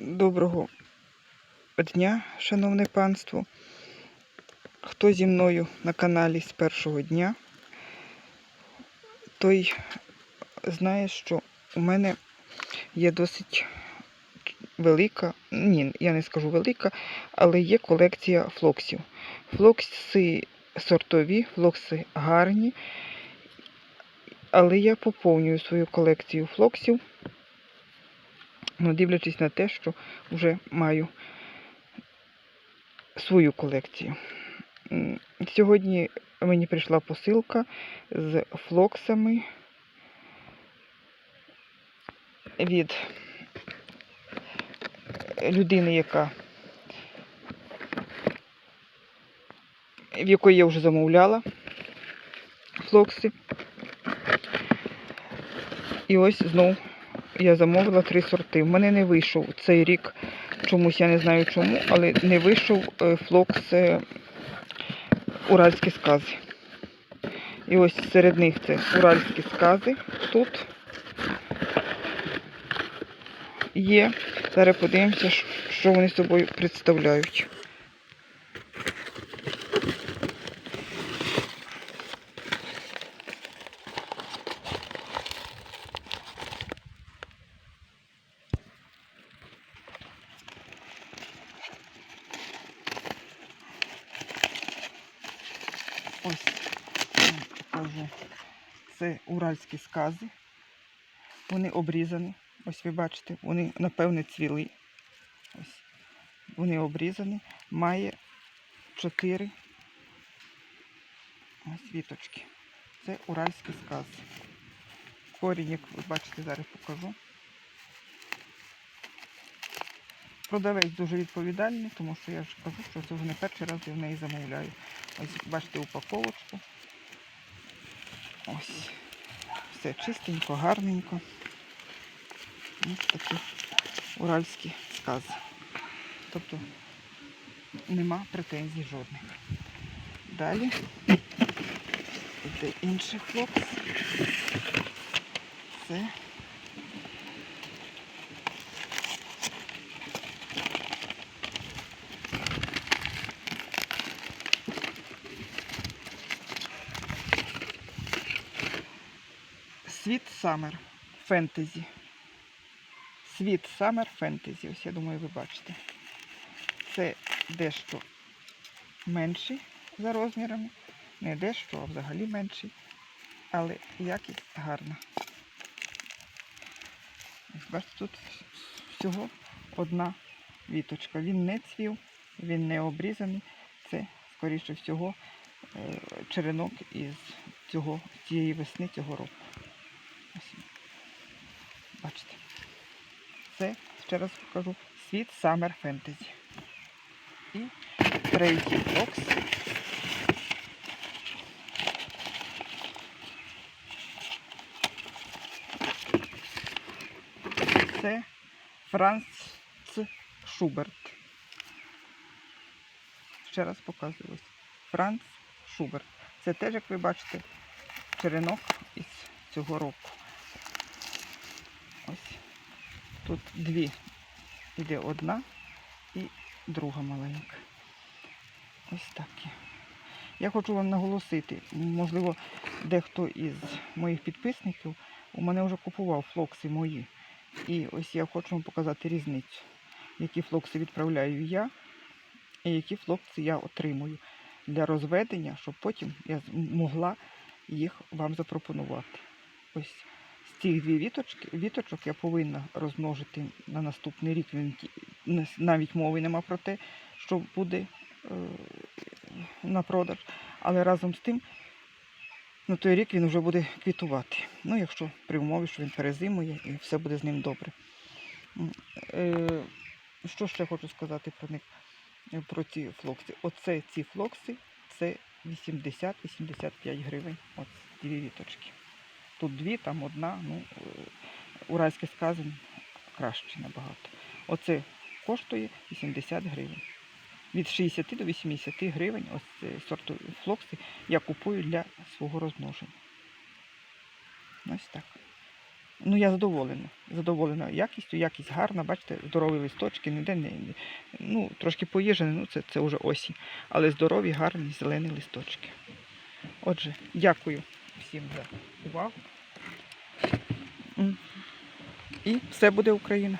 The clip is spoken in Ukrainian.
Доброго дня, шановне панство. Хто зі мною на каналі з першого дня, той знає, що у мене є досить велика, ні, я не скажу велика, але є колекція флоксів. Флокси сортові, флокси гарні, але я поповнюю свою колекцію флоксів. Ну, дивлячись на те, що вже маю свою колекцію. Сьогодні мені прийшла посилка з флоксами від людини, яка в якої я вже замовляла флокси. І ось знову я замовила три сорти. В мене не вийшов цей рік, чомусь я не знаю чому, але не вийшов е, флокс е, уральські скази. І ось серед них це уральські скази тут є. Зараз подивимося, що вони собою представляють. Ось я вам покажу. Це уральські скази. Вони обрізані. Ось ви бачите, вони, напевне, цвіли. Ось. Вони обрізані. Має чотири ось віточки. Це уральські скази. Корінь, як ви бачите, зараз покажу. Продавець дуже відповідальний, тому що я ж кажу, що це вже не перший раз я в неї замовляю. Ось бачите упаковочку. Ось. Все чистенько, гарненько. Ось такі уральські скази. Тобто нема претензій жодних. Далі йде інший хлопець. Це Світ Саммер фентезі. Світ Саммер фентезі. Ось я думаю, ви бачите. Це дещо менший за розмірами. Не дещо, а взагалі менший. Але якість гарна. Бачите, тут всього одна віточка. Він не цвів, він не обрізаний. Це, скоріше всього, е, черенок із цього, цієї весни цього року. Ось. Бачите. Це, ще раз покажу, світ Summer Fantasy. І третій бокс. Це Франц Шуберт. Ще раз показую. Франц Шуберт. Це теж, як ви бачите, черенок із цього року. Ось тут дві. Іде одна і друга маленька. Ось такі. Я хочу вам наголосити, можливо, дехто із моїх підписників у мене вже купував флокси мої. І ось я хочу вам показати різницю, які флокси відправляю я і які флокси я отримую для розведення, щоб потім я з- могла їх вам запропонувати. Ось цих дві віточки, віточок я повинна розмножити на наступний рік. Він навіть мови нема про те, що буде е, на продаж. Але разом з тим, на той рік він вже буде квітувати. Ну, якщо при умові, що він перезимує і все буде з ним добре. Е, що ще хочу сказати про них, е, про ці флокси? Оце ці флокси, це 80-85 гривень. Ось дві віточки. Тут дві, там одна. Ну, е, уральське краще набагато. Оце коштує 80 гривень. Від 60 до 80 гривень ось цей сорту флокси я купую для свого розмноження. Ось так. Ну, я задоволена. Задоволена якістю, якість гарна, бачите, здорові листочки, ніде не- Ну, трошки поїжджені, ну це, це вже осінь. Але здорові, гарні, зелені листочки. Отже, дякую всім за увагу. І все буде Україна.